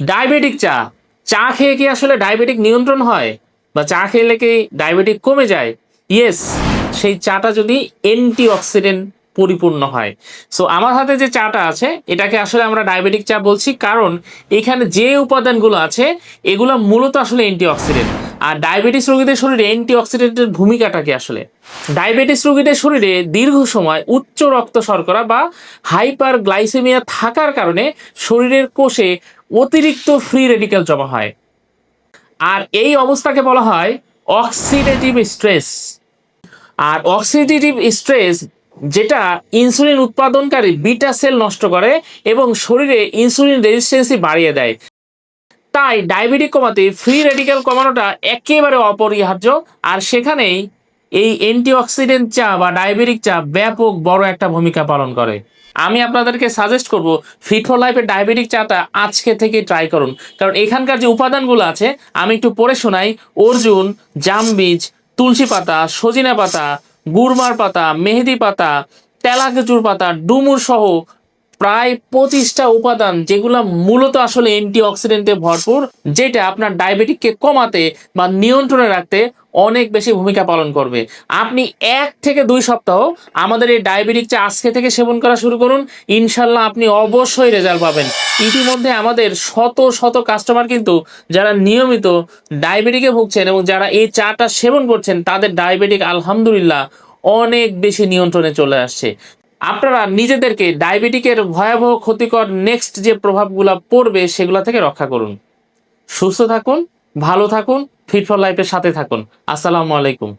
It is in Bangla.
ডায়াবেটিক চা। চা খেয়ে কি আসলে ডায়াবেটিক নিয়ন্ত্রণ হয়? বা চা খেলে কি ডায়াবেটিক কমে যায়? ইয়েস, সেই চাটা যদি অ্যান্টি অক্সিডেন্ট পরিপূর্ণ হয়। সো, আমার হাতে যে চাটা আছে, এটাকে আসলে আমরা ডায়াবেটিক চা বলছি কারণ এখানে যে উপাদানগুলো আছে, এগুলো মূলত আসলে অ্যান্টি অক্সিডেন্ট আর ডায়াবেটিস রোগীদের শরীরে অ্যান্টি অক্সিডেন্টের ভূমিকাটা কি আসলে? ডায়াবেটিস রোগীদের শরীরে দীর্ঘ সময় উচ্চ রক্ত শর্করা বা হাইপার গ্লাইসেমিয়া থাকার কারণে শরীরের কোষে অতিরিক্ত ফ্রি রেডিক্যাল জমা হয়। আর এই অবস্থাকে বলা হয় অক্সিডেটিভ স্ট্রেস আর অক্সিডেটিভ স্ট্রেস যেটা ইনসুলিন উৎপাদনকারী বিটা সেল নষ্ট করে এবং শরীরে ইনসুলিন রেজিস্ট্যান্সি বাড়িয়ে দেয়। তাই ডায়াবেটিক কমাতে ফ্রি রেডিক্যাল কমানোটা একেবারে অপরিহার্য। আর সেখানেই এই অ্যান্টিঅক্সিডেন্ট চা বা ডায়াবেটিক চা ব্যাপক বড় একটা ভূমিকা পালন করে। আমি আপনাদেরকে সাজেস্ট করব ফিট ফর লাইফের ডায়াবেটিক চাটা আজকে থেকে ট্রাই করুন। কারণ এখানকার যে উপাদানগুলো আছে, আমি একটু পড়ে শোনাই। অর্জুন, জামবীজ, তুলসী পাতা, সজিনা পাতা, গুড়মার পাতা, মেহেদি পাতা, তেলাকেচুর পাতা, ডুমুর সহ প্রায় পঁচিশটা উপাদান, যেগুলো মূলত আসলে অ্যান্টি অক্সিডেন্টে ভরপুর, যেটা আপনার ডায়াবেটিককে কমাতে বা নিয়ন্ত্রণে রাখতে অনেক বেশি ভূমিকা পালন করবে। আপনি এক থেকে দুই সপ্তাহ আমাদের এই ডায়াবেটিক চা আজকে থেকে সেবন করা শুরু করুন, ইনশাল্লাহ আপনি অবশ্যই রেজাল্ট পাবেন। ইতিমধ্যে আমাদের শত শত কাস্টমার কিন্তু যারা নিয়মিত ডায়াবেটিকে ভুগছেন এবং যারা এই চাটা সেবন করছেন, তাদের ডায়াবেটিক আলহামদুলিল্লাহ অনেক বেশি নিয়ন্ত্রণে চলে আসছে। আপনারা নিজেদেরকে ডায়াবেটিকের ভয়াবহ ক্ষতিকর নেক্সট যে প্রভাবগুলো পড়বে সেগুলো থেকে রক্ষা করুন। সুস্থ থাকুন, ভালো থাকুন ফিট ফর লাইফের সাথে থাকুন। আসসালামু আলাইকুম।